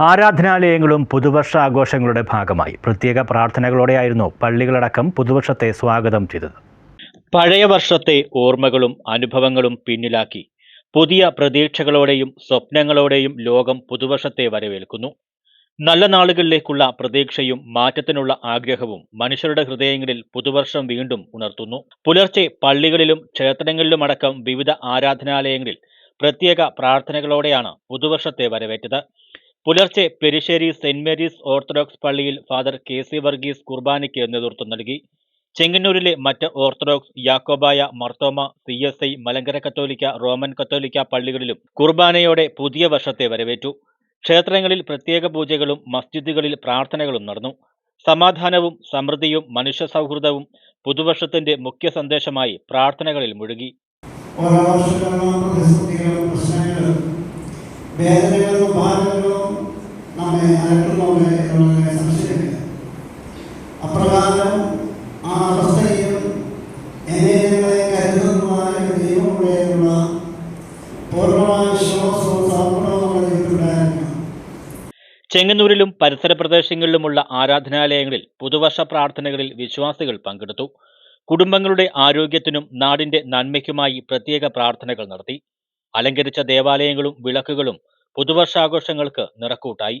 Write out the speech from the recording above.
ആരാധനാലയങ്ങളും പുതുവർഷ ആഘോഷങ്ങളുടെ ഭാഗമായി. പ്രത്യേക പ്രാർത്ഥനകളോടെയായിരുന്നു പള്ളികളടക്കം പുതുവർഷത്തെ സ്വാഗതം ചെയ്തത്. പഴയ വർഷത്തെ ഓർമ്മകളും അനുഭവങ്ങളും പിന്നിലാക്കി. പുതിയ പ്രതീക്ഷകളോടെയും സ്വപ്നങ്ങളോടെയും ലോകം പുതുവർഷത്തെ വരവേൽക്കുന്നു. നല്ല നാളുകളിലേക്കുള്ള പ്രതീക്ഷയും മാറ്റത്തിനുള്ള ആഗ്രഹവും മനുഷ്യരുടെ ഹൃദയങ്ങളിൽ പുതുവർഷം വീണ്ടും ഉണർത്തുന്നു. പുലർച്ചെ പള്ളികളിലും ക്ഷേത്രങ്ങളിലുമടക്കം വിവിധ ആരാധനാലയങ്ങളിൽ പ്രത്യേക പ്രാർത്ഥനകളോടെയാണ് പുതുവർഷത്തെ വരവേറ്റത്. പുലർച്ചെ പെരിശ്ശേരി സെന്റ് മേരീസ് ഓർത്തഡോക്സ് പള്ളിയിൽ ഫാദർ കെ സി വർഗീസ് കുർബാനയ്ക്ക് നേതൃത്വം നൽകി. ചെങ്ങന്നൂരിലെ മറ്റ് orthodox Yakobaya Marthoma C S I Malankara കത്തോലിക്ക റോമൻ കത്തോലിക്ക പള്ളികളിലും കുർബാനയോടെ പുതിയ വർഷത്തെ വരവേറ്റു. ക്ഷേത്രങ്ങളിൽ പ്രത്യേക പൂജകളും മസ്ജിദുകളിൽ പ്രാർത്ഥനകളും നടന്നു. സമാധാനവും സമൃദ്ധിയും മനുഷ്യ സൗഹൃദവും പുതുവർഷത്തിന്റെ മുഖ്യ സന്ദേശമായി പ്രാർത്ഥനകളിൽ മുഴുകി. വേദനകളും ഭാരങ്ങളും അപ്രകാരം വിശ്വാസവും സമർപ്പണവും ചെങ്ങന്നൂരിലും പരിസര പ്രദേശങ്ങളിലുമുള്ള ആരാധനാലയങ്ങളിൽ പുതുവർഷ പ്രാർത്ഥനകളിൽ വിശ്വാസികൾ പങ്കെടുത്തു. കുടുംബങ്ങളുടെ ആരോഗ്യത്തിനും നാടിന്റെ നന്മയ്ക്കുമായി പ്രത്യേക പ്രാർത്ഥനകൾ നടത്തി. അലങ്കരിച്ച ദേവാലയങ്ങളും വിളക്കുകളും പുതുവർഷാഘോഷങ്ങൾക്ക് നിറക്കൂട്ടായി.